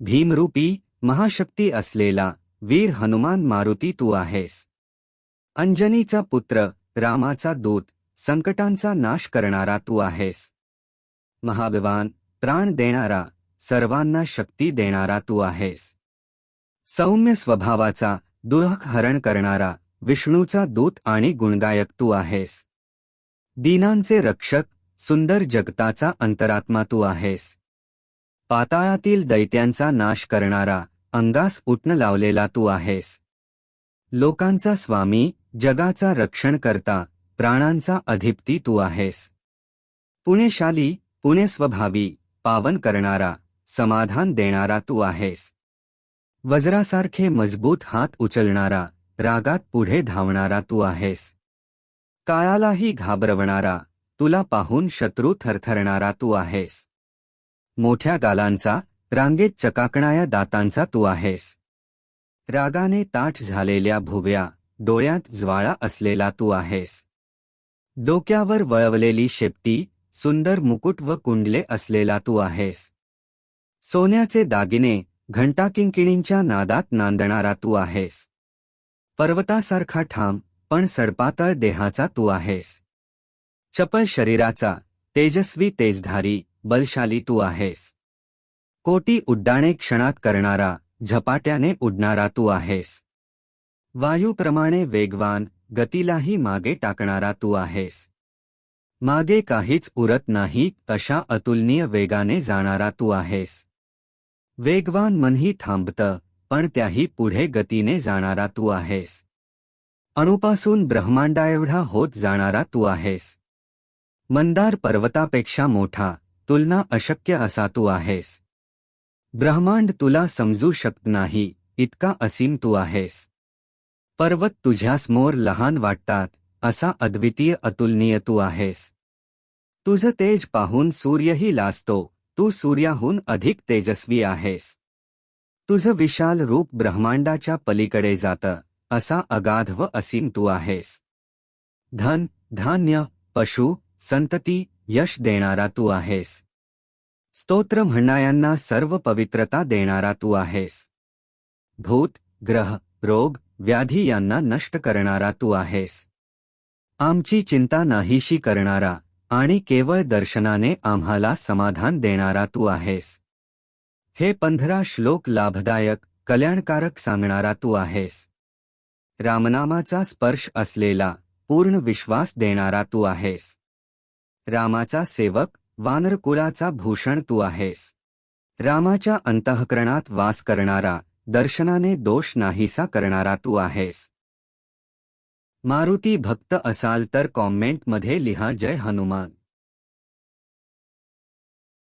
भीमरूपी महाशक्ती असलेला वीर हनुमान मारुती तू आहेस. अंजनीचा पुत्र रामाचा दूत संकटांचा नाश करणारा तू आहेस. महाविवान प्राण देणारा सर्वांना शक्ती देणारा तू आहेस. सौम्य स्वभावाचा दुःख हरण करणारा विष्णूचा दूत आणि गुणगायक तू आहेस. दीनांचे रक्षक सुंदर जगताचा अंतरात्मा तू आहेस. पाताळातील दैत्यांचा नाश करणारा अंगास उठण लावलेला तू आहेस. लोकांचा स्वामी जगाचा रक्षण करता प्राणांचा अधिपती तू आहेस. पुणेशाली पुणेस्वभावी पावन करणारा समाधान देणारा तू आहेस. वज्रासारखे मजबूत हात उचलणारा रागात पुढे धावणारा तू आहेस. काळालाही घाबरवणारा तुला पाहून शत्रू थरथरणारा तू आहेस. मोठ्या गालांचा रांगेत चकाकणाया दातांचा तू आहेस. रागाने ताठ झालेल्या भुव्या डोळ्यात ज्वाळा असलेला तू आहेस. डोक्यावर वळवलेली शेपटी सुंदर मुकुट व कुंडले असलेला तू आहेस. सोन्याचे दागिने घंटाकिंकिणींच्या नादात नांदणारा तू आहेस. पर्वतासारखा ठाम पण सडपातळ देहाचा तू आहेस. चपळ शरीराचा तेजस्वी तेजधारी बलशाली तू आहेस. कोटी उड्डाणे क्षणात करणारा, झपाट्याने उडणारा तू आहेस. वायूप्रमाणे वेगवान, गतीलाही मागे टाकणारा तू आहेस. मागे काहीच उरत नाही, तशा अतुलनीय वेगाने जाणारा तू आहेस. वेगवान मनही थांबतं, पण त्याही पुढे गतीने जाणारा तू आहेस. अणुपासून ब्रह्मांडाएवढा होत जाणारा तू आहेस. मंदार पर्वतापेक्षा मोठा तुलना अशक्य असा तू आहेस. ब्रह्मांड तुला समजू शकत नाही इतका असीम तू आहेस. पर्वत तुझ्यासमोर लहान वाटतात असा अद्वितीय अतुलनीय तू आहेस. तुझं तेज पाहून सूर्यही लाजतो तू सूर्याहून अधिक तेजस्वी आहेस. तुझं विशाल रूप ब्रह्मांडाच्या पलीकडे जातं असा अगाध व असीम तू आहेस. धन धान्य पशु संतती यश देणारा तू आहेस. स्तोत्र म्हणणायांना सर्व पवित्रता देणारा तू आहेस. भूत ग्रह रोग व्याधी यांना नष्ट करणारा तू आहेस. आमची चिंता नाहीशी करणारा आणि केवळ दर्शनाने आम्हाला समाधान देणारा तू आहेस. हे पंधरा श्लोक लाभदायक कल्याणकारक सांगणारा तू आहेस. रामनामाचा स्पर्श असलेला पूर्ण विश्वास देणारा तू आहेस. रामाचा सेवक वानरकुलाचा भूषण तू आहेस. रामाच्या अंतःकरणात वास करणारा दर्शनाने दोष नाहीसा करणारा तू आहेस. मारुती भक्त असाल तर कॉमेंटमध्ये लिहा जय हनुमान.